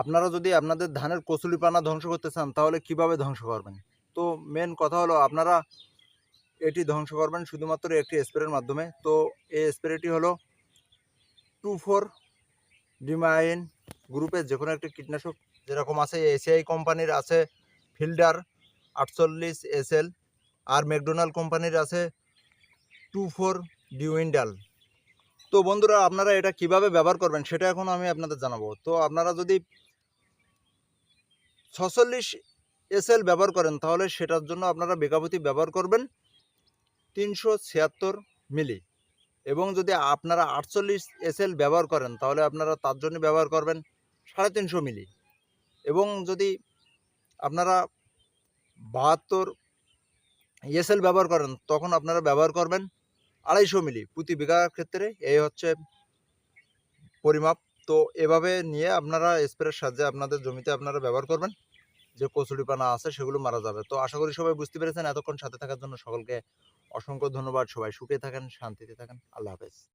আপনারা যদি আপনাদের ধানের কচুরি পানা ধ্বংস করতে চান, তাহলে কীভাবে ধ্বংস করবেন? তো মেন কথা হলো, আপনারা এটি ধ্বংস করবেন শুধুমাত্র একটি স্প্রের মাধ্যমে। তো এই স্প্রেটি হলো টু ফোর ডিমাইন গ্রুপের যে কোনো একটি কীটনাশক। যেরকম আছে এসিআই কোম্পানির আছে, ফিল্ডার আটচল্লিশ এসএল, আর ম্যাকডোনাল্ড কোম্পানির আছে টু ফোর ডিউইন্ডাল। তো বন্ধুরা, আপনারা এটা কীভাবে ব্যবহার করবেন, সেটা এখন আমি আপনাদের জানাব। তো আপনারা যদি ছচল্লিশ এসএল ব্যবহার করেন, তাহলে সেটার জন্য আপনারা বেকাবতী ব্যবহার করবেন তিনশো ছিয়াত্তর মিলি। এবং যদি আপনারা আটচল্লিশ এসএল ব্যবহার করেন, তাহলে আপনারা তার জন্য ব্যবহার করবেন সাড়ে তিনশো মিলি। এবং যদি আপনারা বাহাত্তর এসএল ব্যবহার করেন, তখন আপনারা ব্যবহার করবেন আড়াইশো মিলি প্রতি বিঘা ক্ষেত্রে। এই হচ্ছে পরিমাপ। তো এভাবে নিয়ে আপনারা স্প্রের সাহায্যে আপনাদের জমিতে আপনারা ব্যবহার করবেন। যে কচুরিপানা আছে সেগুলো মারা যাবে। তো আশা করি সবাই বুঝতে পেরেছেন। এতক্ষণ সাথে থাকার জন্য সকলকে অসংখ্য ধন্যবাদ। সবাই সুখে থাকেন, শান্তিতে থাকেন। আল্লাহ হাফেজ।